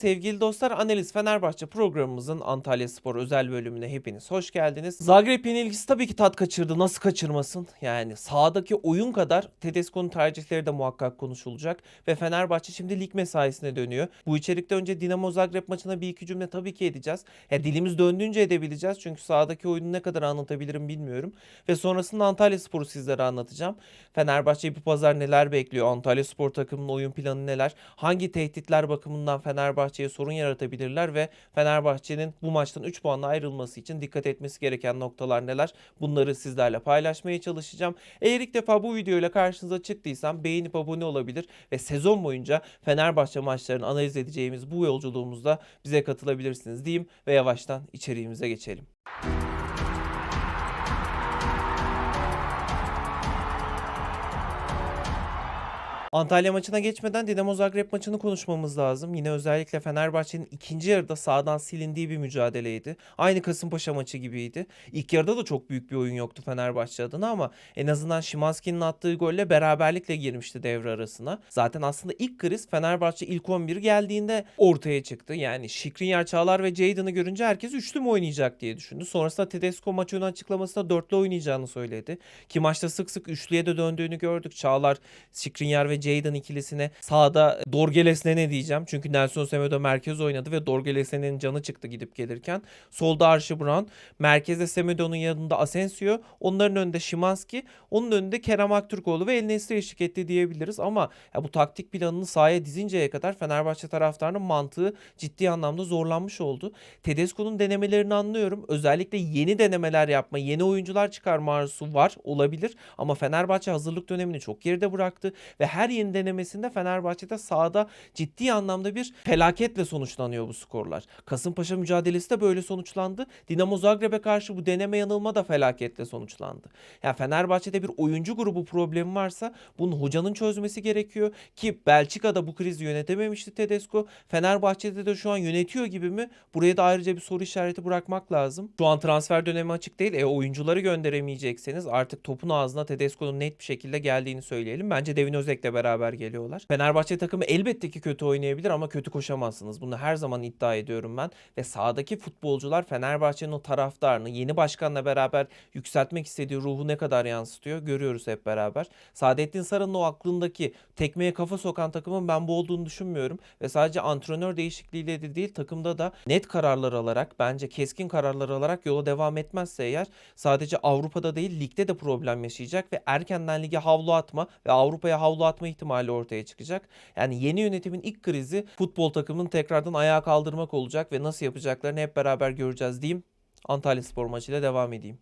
Sevgili dostlar Analiz Fenerbahçe programımızın Antalya Spor özel bölümüne hepiniz hoş geldiniz. Zagreb yenilgisi tabii ki tat kaçırdı. Nasıl kaçırmasın? Yani sahadaki oyun kadar Tedesco'nun tercihleri de muhakkak konuşulacak. Ve Fenerbahçe şimdi lig mesaisine dönüyor. Bu içerikte önce Dinamo Zagreb maçına bir iki cümle tabii ki edeceğiz. Ya dilimiz döndüğünce edebileceğiz. Çünkü sahadaki oyunu ne kadar anlatabilirim bilmiyorum. Ve sonrasında Antalya Spor'u sizlere anlatacağım. Fenerbahçe'yi bu pazar neler bekliyor? Antalya Spor takımının oyun planı neler? Hangi tehditler bakımından Fenerbahçe'ye sorun yaratabilirler ve Fenerbahçe'nin bu maçtan 3 puanla ayrılması için dikkat etmesi gereken noktalar neler? Bunları sizlerle paylaşmaya çalışacağım. Eğer ilk defa bu videoyla karşınıza çıktıysam beğenip abone olabilir ve sezon boyunca Fenerbahçe maçlarını analiz edeceğimiz bu yolculuğumuzda bize katılabilirsiniz diyeyim ve yavaştan içeriğimize geçelim. Antalya maçına geçmeden Dinamo Zagreb maçını konuşmamız lazım. Yine özellikle Fenerbahçe'nin ikinci yarıda sağdan silindiği bir mücadeleydi. Aynı Kasımpaşa maçı gibiydi. İlk yarıda da çok büyük bir oyun yoktu Fenerbahçe adına ama en azından Şimanski'nin attığı golle beraberlikle girmişti devre arasına. Zaten aslında ilk kriz Fenerbahçe ilk 11 geldiğinde ortaya çıktı. Yani Şikrinyar, Çağlar ve Jadon'ı görünce herkes üçlü mü oynayacak diye düşündü. Sonrasında Tedesco maç önü açıklamasında dörtlü oynayacağını söyledi. Ki maçta sık sık üçlüye de döndüğünü gördük. Çağlar, Şikrinyar ve Jadon ikilisine sağda Dorgeles'ne ne diyeceğim? Çünkü Nelson Semedo merkez oynadı ve Dorgeles'in canı çıktı gidip gelirken. Solda Archie Brown, merkezde Semedo'nun yanında Asensio, onların önünde Şimanski, onun önünde Kerem Aktürkoğlu ve El Nesri eşlik etti diyebiliriz ama ya bu taktik planını sahaya dizinceye kadar Fenerbahçe taraftarının mantığı ciddi anlamda zorlanmış oldu. Tedesco'nun denemelerini anlıyorum. Özellikle yeni denemeler yapma, yeni oyuncular çıkarma arzusu var, olabilir ama Fenerbahçe hazırlık dönemini çok geride bıraktı ve her yeni denemesinde Fenerbahçe'de sahada ciddi anlamda bir felaketle sonuçlanıyor bu skorlar. Kasımpaşa mücadelesi de böyle sonuçlandı. Dinamo Zagreb'e karşı bu deneme yanılma da felaketle sonuçlandı. Yani Fenerbahçe'de bir oyuncu grubu problemi varsa bunu hocanın çözmesi gerekiyor ki Belçika'da bu krizi yönetememişti Tedesco. Fenerbahçe'de de şu an yönetiyor gibi mi? Buraya da ayrıca bir soru işareti bırakmak lazım. Şu an transfer dönemi açık değil. E oyuncuları gönderemeyecekseniz artık topun ağzına Tedesco'nun net bir şekilde geldiğini söyleyelim. Bence Devin Özek'le beraber geliyorlar. Fenerbahçe takımı elbette ki kötü oynayabilir ama kötü koşamazsınız. Bunu her zaman iddia ediyorum ben. Ve sahadaki futbolcular Fenerbahçe'nin o taraftarını yeni başkanla beraber yükseltmek istediği ruhu ne kadar yansıtıyor görüyoruz hep beraber. Saadettin Saran'ın o aklındaki tekmeye kafa sokan takımın ben bu olduğunu düşünmüyorum. Ve sadece antrenör değişikliğiyle de değil takımda da net kararlar alarak bence keskin kararlar alarak yola devam etmezse eğer sadece Avrupa'da değil ligde de problem yaşayacak ve erkenden lige havlu atma ve Avrupa'ya havlu atma ihtimali ortaya çıkacak. Yani yeni yönetimin ilk krizi futbol takımının tekrardan ayağa kaldırmak olacak ve nasıl yapacaklarını hep beraber göreceğiz diyeyim. Antalya Spor maçıyla devam edeyim.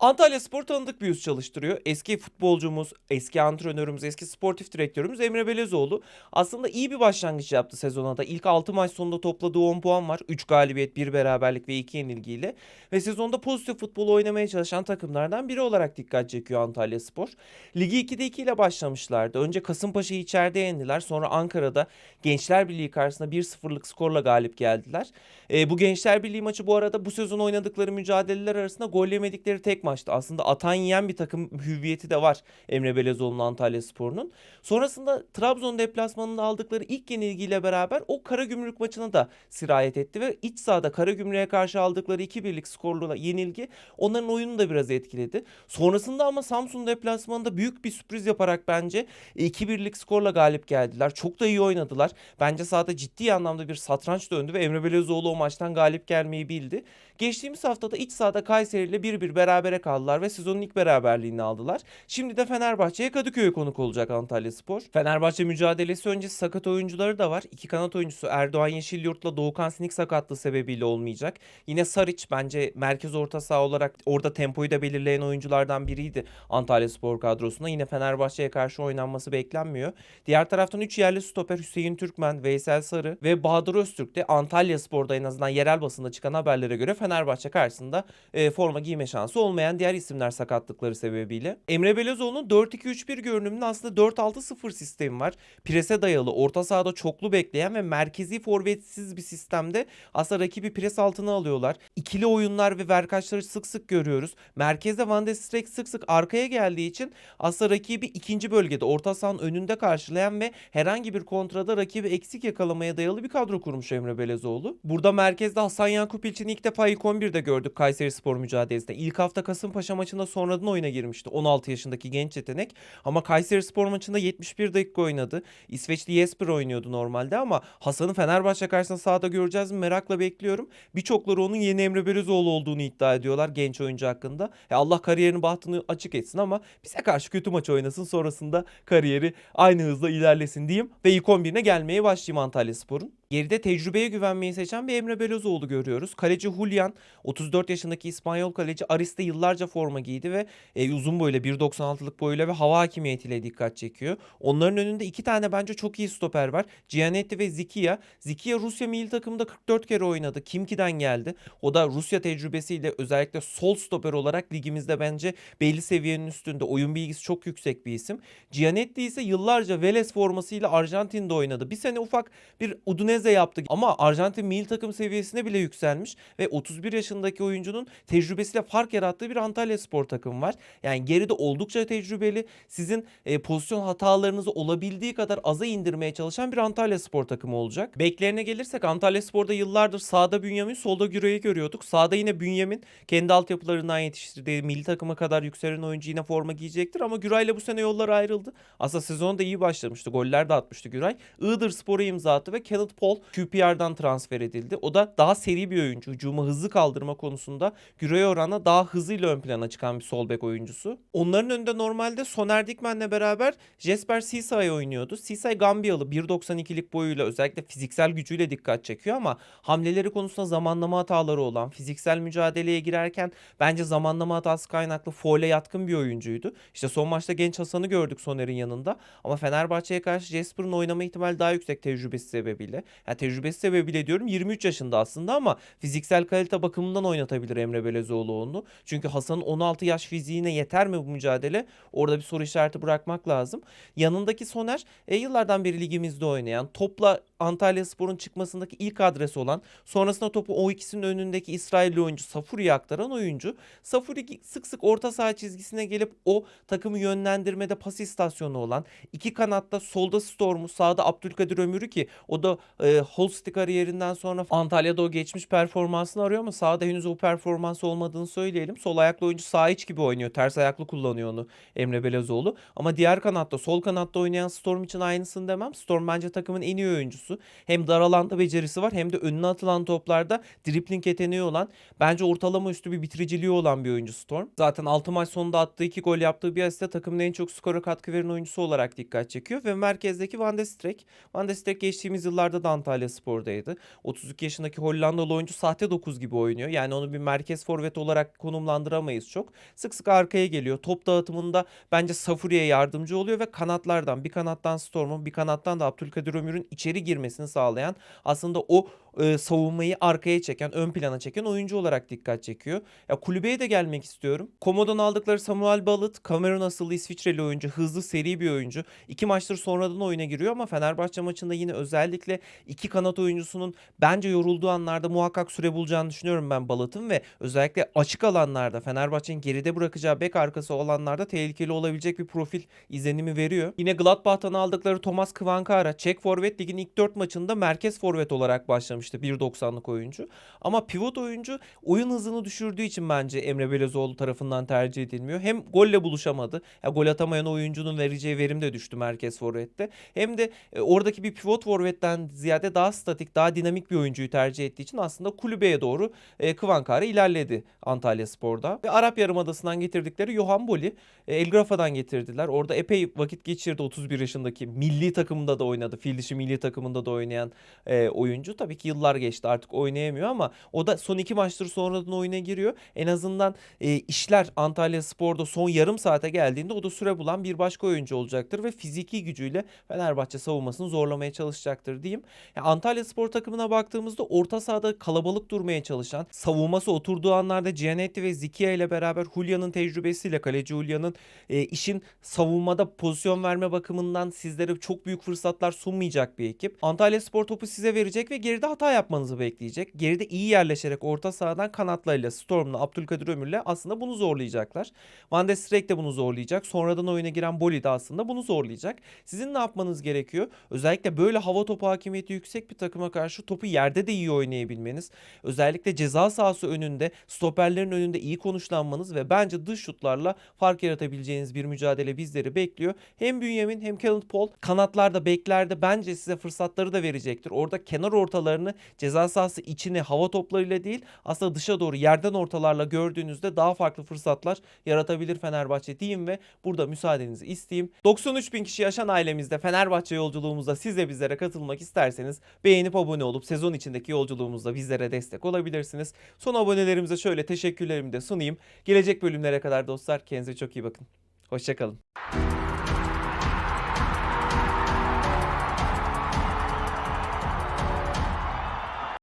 Antalya Spor tanıdık bir yüz çalıştırıyor. Eski futbolcumuz, eski antrenörümüz, eski sportif direktörümüz Emre Belezoğlu aslında iyi bir başlangıç yaptı sezona da. İlk 6 maç sonunda topladığı 10 puan var. 3 galibiyet, 1 beraberlik ve 2 yenilgiyle. Ve sezonda pozitif futbol oynamaya çalışan takımlardan biri olarak dikkat çekiyor Antalya Spor. Ligi 2'de 2 ile başlamışlardı. Önce Kasımpaşa'yı içeride yendiler. Sonra Ankara'da Gençler Birliği karşısında 1-0'lık skorla galip geldiler. E, bu Gençler Birliği maçı bu arada bu sezon oynadıkları mücadeleler arasında gol yemedikleri tek maçtı. Aslında atan yiyen bir takım hüviyeti de var Emre Belezoğlu'nun Antalya Spor'un. Sonrasında Trabzon deplasmanında aldıkları ilk yenilgiyle beraber o Karagümrük maçına da sirayet etti ve iç sahada Karagümrük'e karşı aldıkları 2-1'lik skorlu yenilgi onların oyununu da biraz etkiledi. Sonrasında ama Samsun deplasmanında büyük bir sürpriz yaparak bence 2-1'lik skorla galip geldiler. Çok da iyi oynadılar. Bence sahada ciddi anlamda bir satranç döndü ve Emre Belezoğlu o maçtan galip gelmeyi bildi. Geçtiğimiz haftada iç sahada Kayseri ile 1-1 berabere kaldılar ve sezonun ilk beraberliğini aldılar. Şimdi de Fenerbahçe'ye Kadıköy'e konuk olacak Antalya Spor. Fenerbahçe mücadelesi öncesi sakat oyuncuları da var. İki kanat oyuncusu Erdoğan Yeşilyurt'la Doğukan Sinik sakatlığı sebebiyle olmayacak. Yine Saric bence merkez orta saha olarak orada tempoyu da belirleyen oyunculardan biriydi Antalya Spor kadrosunda. Yine Fenerbahçe'ye karşı oynanması beklenmiyor. Diğer taraftan 3 yerli stoper Hüseyin Türkmen, Veysel Sarı ve Bahadır Öztürk de Antalya Spor'da en azından yerel basında çıkan haberlere göre Fenerbahçe karşısında e, forma giyme şansı olmayacak olmayan diğer isimler sakatlıkları sebebiyle. Emre Belözoğlu'nun 4-2-3-1 görünümünün aslında 4-6-0 sistemi var. Prese dayalı, orta sahada çoklu bekleyen ve merkezi forvetsiz bir sistemde aslında rakibi pres altına alıyorlar. İkili oyunlar ve verkaçları sık sık görüyoruz. Merkezde Van de Streek sık sık arkaya geldiği için aslında rakibi ikinci bölgede orta sahanın önünde karşılayan ve herhangi bir kontrada rakibi eksik yakalamaya dayalı bir kadro kurmuş Emre Belezoğlu. Burada merkezde Hasan Yakup İlçin'i ilk defa ilk 11'de gördük Kayseri Spor mücadelesinde. İlk hafta Kasımpaşa maçında sonradan oyuna girmişti. 16 yaşındaki genç yetenek. Ama Kayseri Spor maçında 71 dakika oynadı. İsveçli Jesper oynuyordu normalde ama Hasan'ı Fenerbahçe karşısında sahada göreceğiz mi merakla bekliyorum. Birçokları onun yeni Emre Belözoğlu olduğunu iddia ediyorlar genç oyuncu hakkında. Ya Allah kariyerini bahtını açık etsin ama bize karşı kötü maç oynasın sonrasında kariyeri aynı hızla ilerlesin diyeyim ve ilk 11'ine gelmeye başlayayım Antalya Spor'un. Geride tecrübeye güvenmeyi seçen bir Emre Belözoğlu görüyoruz. Kaleci Julian 34 yaşındaki İspanyol kaleci Aris'te yıllarca forma giydi ve e, uzun boyla 1.96'lık boyuyla ve hava hakimiyetiyle dikkat çekiyor. Onların önünde iki tane bence çok iyi stoper var. Gianetti ve Zikia. Zikia Rusya milli takımında 44 kere oynadı. Kimki'den geldi. O da Rusya tecrübesiyle özellikle sol stoper olarak ligimizde bence belli seviyenin üstünde. Oyun bilgisi çok yüksek bir isim. Gianetti ise yıllarca Vélez formasıyla Arjantin'de oynadı. Bir sene ufak bir Udinese yaptı ama Arjantin milli takım seviyesine bile yükselmiş ve 31 yaşındaki oyuncunun tecrübesiyle fark yarattığı bir Antalya Spor takımı var. Yani geride oldukça tecrübeli. Sizin e, pozisyon hatalarınızı olabildiği kadar aza indirmeye çalışan bir Antalya Spor takımı olacak. Beklerine gelirsek Antalya Spor'da yıllardır sağda Bünyamin, solda Güre'yi görüyorduk. Sağda yine Bünyamin kendi altyapılarından yetiştirdiği milli takıma kadar yükselen oyuncu yine forma giyecektir ama Güray'la bu sene yollar ayrıldı. Aslında sezon da iyi başlamıştı. Goller de atmıştı Güray. Iğdır Spor'a imza attı ve Kenneth Paul QPR'dan transfer edildi. O da daha seri bir oyuncu. Hücumu hızlı kaldırma konusunda Güray'a oranla daha hızıyla ön plana çıkan bir sol bek oyuncusu. Onların önünde normalde Soner Dikmen'le beraber Jesper Sisay oynuyordu. Sisay Gambiyalı 1.92'lik boyuyla özellikle fiziksel gücüyle dikkat çekiyor ama hamleleri konusunda zamanlama hataları olan, fiziksel mücadeleye girerken bence zamanlama hatası kaynaklı foule yatkın bir oyuncuydu. İşte son maçta genç Hasan'ı gördük Soner'in yanında ama Fenerbahçe'ye karşı Jesper'ın oynama ihtimali daha yüksek tecrübesi sebebiyle. Yani tecrübesi sebebiyle diyorum 23 yaşında aslında ama fiziksel kalite bakımından oynatabilir Emre Belezoğlu onu. Çünkü Hasan'ın 16 yaş fiziğine yeter mi bu mücadele? Orada bir soru işareti bırakmak lazım. Yanındaki Soner e, yıllardan beri ligimizde oynayan, topla Antalya Spor'un çıkmasındaki ilk adres olan, sonrasında topu o ikisinin önündeki İsrailli oyuncu Safuri'ye aktaran oyuncu. Safuri sık sık orta saha çizgisine gelip o takımı yönlendirmede pas istasyonu olan, iki kanatta solda Storm'u, sağda Abdülkadir Ömür'ü ki o da e, Holsti kariyerinden sonra Antalya'da o geçmiş performansını arıyor ama sağda henüz o performans olmadığını söyleyelim. Sol ayaklı oyuncu sağ iç gibi oynuyor. Ters ayaklı kullanıyor onu Emre Belezoğlu. Ama diğer kanatta, sol kanatta oynayan Storm için aynısını demem. Storm bence takımın en iyi oyuncusu. Hem dar alanda becerisi var hem de önüne atılan toplarda dribling yeteneği olan bence ortalama üstü bir bitiriciliği olan bir oyuncu Storm. Zaten 6 maç sonunda attığı 2 gol yaptığı bir asiste takımın en çok skora katkı veren oyuncusu olarak dikkat çekiyor ve merkezdeki Van de Streek. Van de Streek geçtiğimiz yıllarda da Antalya Spor'daydı. 32 yaşındaki Hollandalı oyuncu sahte 9 gibi oynuyor. Yani onu bir merkez forvet olarak konumlandıramayız çok. Sık sık arkaya geliyor. Top dağıtımında bence Safuri'ye yardımcı oluyor ve kanatlardan bir kanattan Storm'un bir kanattan da Abdülkadir Ömür'ün içeri girmesini sağlayan aslında o e, savunmayı arkaya çeken, ön plana çeken oyuncu olarak dikkat çekiyor. Ya kulübeye de gelmek istiyorum. Komo'dan aldıkları Samuel Balıt, Kamerun asıllı İsviçreli oyuncu, hızlı seri bir oyuncu. İki maçtır sonradan oyuna giriyor ama Fenerbahçe maçında yine özellikle iki kanat oyuncusunun bence yorulduğu anlarda muhakkak süre bulacağını düşünüyorum ben Balıt'ın ve özellikle açık alanlarda Fenerbahçe'nin geride bırakacağı bek arkası olanlarda tehlikeli olabilecek bir profil izlenimi veriyor. Yine Gladbach'tan aldıkları Thomas Kvankara, Çek Forvet Ligi'nin ilk 4 maçında merkez forvet olarak başlamıştı. 1.90'lık oyuncu. Ama pivot oyuncu oyun hızını düşürdüğü için bence Emre Belezoğlu tarafından tercih edilmiyor. Hem golle buluşamadı. Ya gol atamayan oyuncunun vereceği verim de düştü merkez forvette. Hem de e, oradaki bir pivot forvetten ziyade daha statik, daha dinamik bir oyuncuyu tercih ettiği için aslında kulübeye doğru e, Kvankara ilerledi Antalya Spor'da. Ve Arap Yarımadası'ndan getirdikleri Johan Boli, e, Elgrafa'dan getirdiler. Orada epey vakit geçirdi 31 yaşındaki milli takımında da oynadı. Fil milli takımında da oynayan e, oyuncu. Tabii ki yıllar geçti artık oynayamıyor ama o da son iki maçtır sonradan oyuna giriyor. En azından e, işler Antalya Spor'da son yarım saate geldiğinde o da süre bulan bir başka oyuncu olacaktır ve fiziki gücüyle Fenerbahçe savunmasını zorlamaya çalışacaktır diyeyim. Ya Antalya Spor takımına baktığımızda orta sahada kalabalık durmaya çalışan, savunması oturduğu anlarda Gianetti ve Zikia ile beraber Julia'nın tecrübesiyle kaleci Julia'nın e, işin savunmada pozisyon verme bakımından sizlere çok büyük fırsatlar sunmayacak bir ekip. Antalya Spor topu size verecek ve geride hata yapmanızı bekleyecek. Geride iyi yerleşerek orta sahadan kanatlarıyla, Storm'la, Abdülkadir Ömür'le aslında bunu zorlayacaklar. Van der Streek de bunu zorlayacak. Sonradan oyuna giren Boli de aslında bunu zorlayacak. Sizin ne yapmanız gerekiyor? Özellikle böyle hava topu hakimiyeti yüksek bir takıma karşı topu yerde de iyi oynayabilmeniz. Özellikle ceza sahası önünde, stoperlerin önünde iyi konuşlanmanız ve bence dış şutlarla fark yaratabileceğiniz bir mücadele bizleri bekliyor. Hem Bünyamin hem Kenneth Paul kanatlarda, beklerde bence size fırsatları da verecektir. Orada kenar ortalarını ceza sahası içine hava toplarıyla değil aslında dışa doğru yerden ortalarla gördüğünüzde daha farklı fırsatlar yaratabilir Fenerbahçe diyeyim ve burada müsaadenizi isteyeyim. 93 bin kişi yaşayan ailemizde Fenerbahçe yolculuğumuzda siz de bizlere katılmak isterseniz beğenip abone olup sezon içindeki yolculuğumuzda bizlere destek olabilirsiniz. Son abonelerimize şöyle teşekkürlerimi de sunayım. Gelecek bölümlere kadar dostlar kendinize çok iyi bakın. Hoşçakalın.